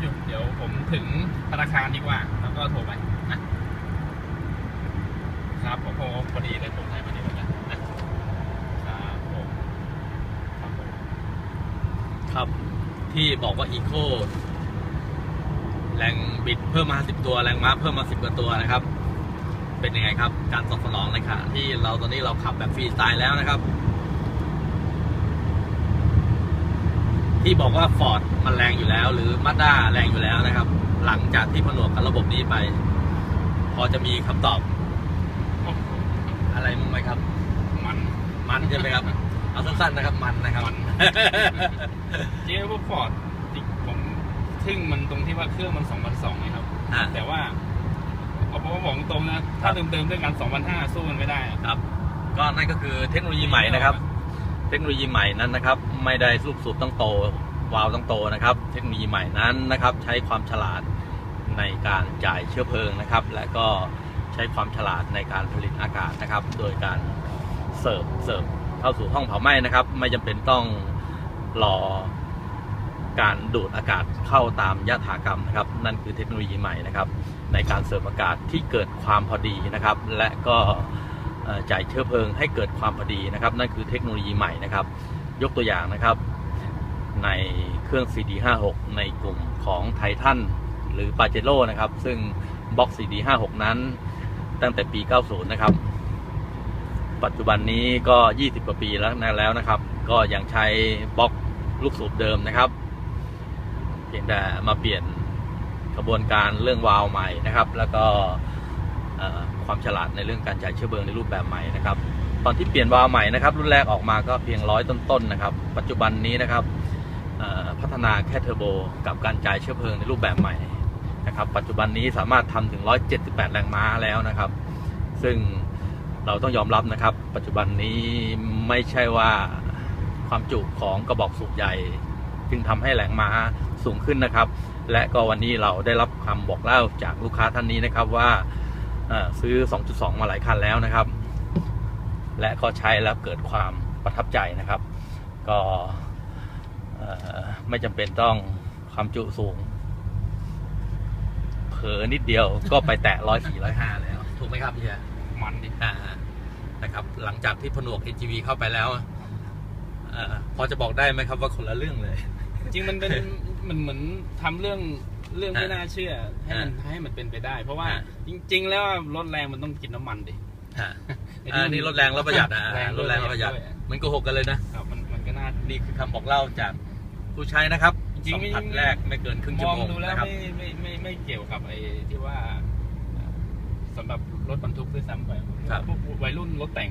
อยู่ เดี๋ยวผมถึงธนาคารดีกว่า แล้วก็โทรไปนะครับผมโอ้พอดีเลยผมให้พอดีเลยนะครับผมครับผมครับที่บอกว่าอีโคแรงบิดเพิ่มมา10ตัวแรงม้าเพิ่มมา10กว่าตัวนะครับ เป็นยังไงครับ การตอบสนองในขณะที่เราตอนนี้เราขับแบบฟรีสไตล์แล้วนะครับ ที่บอกว่าฟอร์ดมันแรงอยู่แล้ว หรือมาด้าแรงอยู่แล้วนะครับ หลังจากที่ผนวกกับระบบนี้ไป พอจะมีคำตอบโอ้โหอะไรมั้างไหมครับ มันมันใช่ไหมครับ เอาสั้นๆนะครับ มันนะครับมันเจ๊ว่าฟอร์ดผมทึ่งมันตรงที่ว่าเครื่องมัน2002ไงครับอ่าแต่ว่าเอาเพราะว่าบอกตรงนะ ถ้าเดิมๆด้วยกัน2005สู้มันไม่ได้อะครับ ก็นั่นก็คือเทคโนโลยีใหม่นะครับ เทคโนโลยีใหม่นั้นนะครับ ไม่ได้ลูกสูบต้องโตวาล์วต้องโตนะครับ เทคโนโลยีใหม่นั้นนะครับ ใช้ความฉลาดในการจ่ายเชื้อเพลิงนะครับ และก็ใช้ความฉลาดในการผลิตอากาศนะครับ โดยการเสิร์ฟเสิร์ฟเข้าสู่ห้องเผาไหม้นะครับ ไม่จำเป็นต้องรอการดูดอากาศเข้าตามยถากรรมนะครับ นั่นคือเทคโนโลยีใหม่นะครับ ในการเสิร์ฟอากาศที่เกิดความพอดีนะครับ และก็ จ่ายเชื้อเพลิงให้เกิดความพอดีนะครับ นั่นคือเทคโนโลยีใหม่นะครับ ยกตัวอย่างนะครับ ในเครื่อง CD56 ในกลุ่มของไททันหรือปาเจโ o นะครับ ซึ่งบล็อก CD56 นั้น ตั้งแต่ปี 90 นะครับ ปัจจุบันนี้ก็ 20 กว่าปีแล้วนะแล้วนะครับ ก็ยังใช้บล็อกลูกสูบเดิมนะครับเพียงแต่มาเปลี่ยนกระบวนการเรื่องวาล์วใหม่นะครับ แล้วก็ ฉลาดในเรื่องการจ่ายเชื้อเพลิงในรูปแบบใหม่นะครับ ตอนที่เปลี่ยนวาล์วใหม่นะครับ รุ่นแรกออกมาก็เพียงร้อยต้นๆนะครับ ปัจจุบันนี้นะครับพัฒนาแค่เทอร์โบกับการจ่ายเชื้อเพลิงในรูปแบบใหม่นะครับ ปัจจุบันนี้สามารถทำถึง 178 แรงม้าแล้วนะครับ ซึ่งเราต้องยอมรับนะครับ ปัจจุบันนี้ไม่ใช่ว่าความจุของกระบอกสูบใหญ่ จึงทำให้แรงม้าสูงขึ้นนะครับ และก็วันนี้เราได้รับคำบอกเล่าจากลูกค้าท่านนี้นะครับว่า ซื้อ 2.2 มาหลายคันแล้วนะครับ และก็ใช้แล้วเกิดความประทับใจนะครับ ก็เอ่อไม่จำเป็นต้องความจุสูง เผลอนิดเดียวก็ไปแตะ104 105แล้ว ถูกไหมครับพี่เชียร์มันดิอ่านะครับ หลังจากที่ผนวก AGV เข้าไปแล้วเออพอจะบอกได้ไหมครับว่าคนละเรื่องเลย จริงมันเป็นมันเหมือนทำเรื่อง เรื่องไม่อ่าน่าเชื่อ ให้มันให้มันเป็นไปได้ เพราะว่าอ่าจริง ๆ แล้วรถแรงมันต้องกินน้ำมันดิอ่าอันนี้รถแรงแล้วประหยัดอะแรงรถแรงแล้วประหยัดด้วยเหมันโกหกกันเลยนะครับมันมันก็น่านี่คือคำบอกเล่าจากผู้ใช้นะครับจริงๆไม่สัมผัสแรกไม่เกินครึ่งมชั่วองโมงดูแล้วนะครับไม่ไม่ไม่ไม่เกี่ยวกับไอ้ที่ว่าเอ่อสำหรับรถบรรทุกด้วยซ้ำไปครับพวกวัยรุ่นรถแต่ง